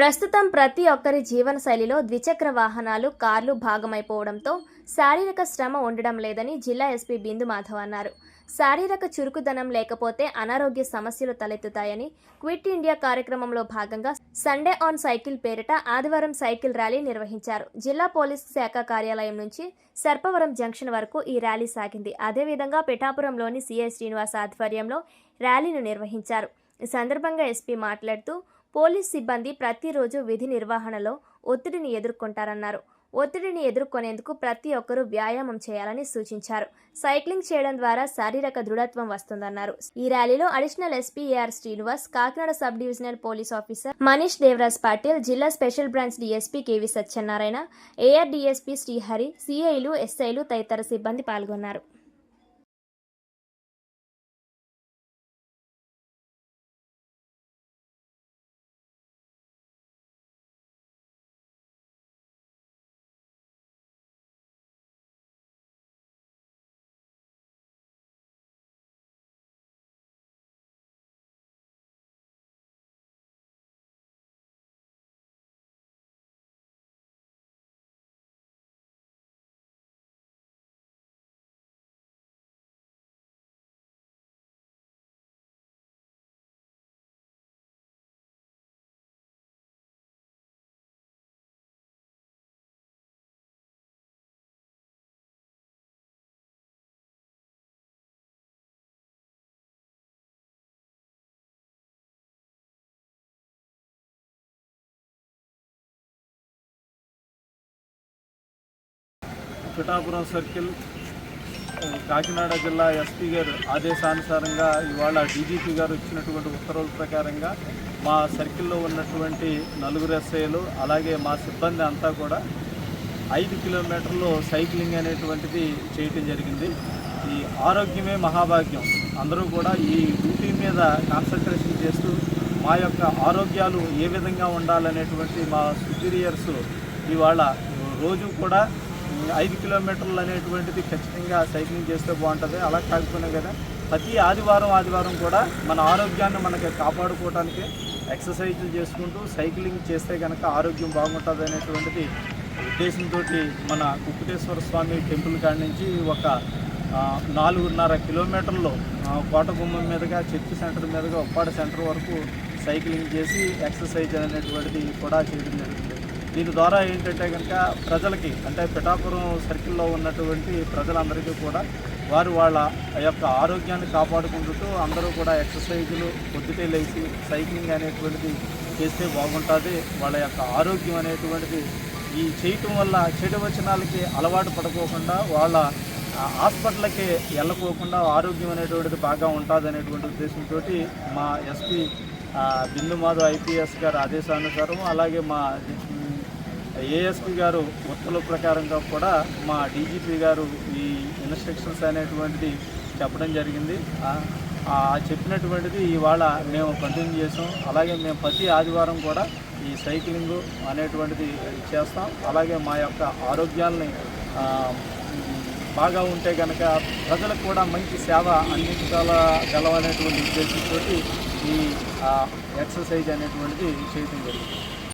ప్రస్తుతం ప్రతి ఒక్కరి జీవనశైలిలో ద్విచక్ర వాహనాలు కార్లు భాగమైపోవడంతో శారీరక శ్రమ ఉండడం లేదని జిల్లా ఎస్పీ బిందు మాధవ్ అన్నారు. శారీరక చురుకుదనం లేకపోతే అనారోగ్య సమస్యలు తలెత్తుతాయని క్విట్ ఇండియా కార్యక్రమంలో భాగంగా సండే ఆన్ సైకిల్ పేరిట ఆదివారం సైకిల్ ర్యాలీ నిర్వహించారు. జిల్లా పోలీస్ శాఖ కార్యాలయం నుంచి సర్పవరం జంక్షన్ వరకు ఈ ర్యాలీ సాగింది. అదేవిధంగా పిఠాపురంలోని సిఐ శ్రీనివాస్ ఆధ్వర్యంలో ర్యాలీను నిర్వహించారు. ఈ సందర్భంగా ఎస్పీ మాట్లాడుతూ పోలీస్ సిబ్బంది ప్రతిరోజు విధి నిర్వహణలో ఒత్తిడిని ఎదుర్కొంటారన్నారు. ఒత్తిడిని ఎదుర్కొనేందుకు ప్రతి ఒక్కరూ వ్యాయామం చేయాలని సూచించారు. సైక్లింగ్ చేయడం ద్వారా శారీరక దృఢత్వం వస్తుందన్నారు. ఈ ర్యాలీలో additional SP AR Srinivas Kakinada sub divisional police officer Manish Devaraj Patil జిల్లా special branch DSP KV Satyanarayana AR DSP Srihari సిఐలు ఎస్ఐలు తదితర సిబ్బంది పాల్గొన్నారు. పిఠాపురం సర్కిల్ కాకినాడ జిల్లా ఎస్పీ గారు ఆదేశానుసారంగా ఇవాళ డీజీపీ గారు ఇచ్చినటువంటి ఉత్తర్వుల ప్రకారంగా మా సర్కిల్లో ఉన్నటువంటి నలుగురు ఎస్ఐలు అలాగే మా సిబ్బంది అంతా కూడా ఐదు కిలోమీటర్లు సైక్లింగ్ అనేటువంటిది చేయటం జరిగింది. ఈ ఆరోగ్యమే మహాభాగ్యం. అందరూ కూడా ఈ డ్యూటీ మీద కాన్సన్ట్రేషన్ చేస్తూ మా యొక్క ఆరోగ్యాలు ఏ విధంగా ఉండాలనేటువంటి మా సుపీరియర్స్ ఇవాళ రోజు కూడా ఐదు కిలోమీటర్లు అనేటువంటిది ఖచ్చితంగా సైక్లింగ్ చేస్తే బాగుంటుంది. అలా కాకపోయినా కదా ప్రతి ఆదివారం ఆదివారం కూడా మన ఆరోగ్యాన్ని మనకి కాపాడుకోవడానికి ఎక్సర్సైజులు చేసుకుంటూ సైక్లింగ్ చేస్తే కనుక ఆరోగ్యం బాగుంటుంది అనేటువంటిది ఉద్దేశంతో మన కుక్కుటేశ్వర స్వామి టెంపుల్ కాడి నుంచి ఒక నాలుగున్నర కిలోమీటర్లు కోటగుమ్మం మీదుగా చర్చి సెంటర్ మీదుగా ఉప్పాడ సెంటర్ వరకు సైక్లింగ్ చేసి ఎక్సర్సైజ్ అనేటువంటిది కూడా చేయడం జరిగింది. దీని ద్వారా ఏంటంటే కనుక ప్రజలకి అంటే పిఠాపురం సర్కిల్లో ఉన్నటువంటి ప్రజలందరికీ కూడా వారు వాళ్ళ యొక్క ఆరోగ్యాన్ని కాపాడుకుంటూ అందరూ కూడా ఎక్సర్సైజులు పొద్దుటే లేచి సైక్లింగ్ అనేటువంటిది చేస్తే బాగుంటుంది. వాళ్ళ యొక్క ఆరోగ్యం అనేటువంటిది ఈ చేయటం వల్ల చెడు వచనాలకి అలవాటు పడుకోకుండా వాళ్ళ హాస్పిటల్కి వెళ్ళకోకుండా ఆరోగ్యం అనేటువంటిది బాగా ఉంటుంది అనేటువంటి ఉద్దేశంతో మా ఎస్పీ బిందు మాధవ్ ఐపీఎస్ గారి ఆదేశానుసారం అలాగే మా ఏఎస్పీ గారు ఉత్తర్వుల ప్రకారంగా కూడా మా డీజీపీ గారు ఈ ఇన్స్ట్రక్షన్స్ అనేటువంటిది చెప్పడం జరిగింది. చెప్పినటువంటిది ఇవాళ మేము కంటిన్యూ చేసాం. అలాగే మేము ప్రతి ఆదివారం కూడా ఈ సైక్లింగ్ అనేటువంటిది చేస్తాం. అలాగే మా యొక్క ఆరోగ్యాలని బాగా ఉంటే కనుక ప్రజలకు కూడా మంచి సేవ అందించాల గలవనేటువంటి ఉద్దేశంతో ఈ ఎక్సర్సైజ్ అనేటువంటిది చేయడం జరుగుతుంది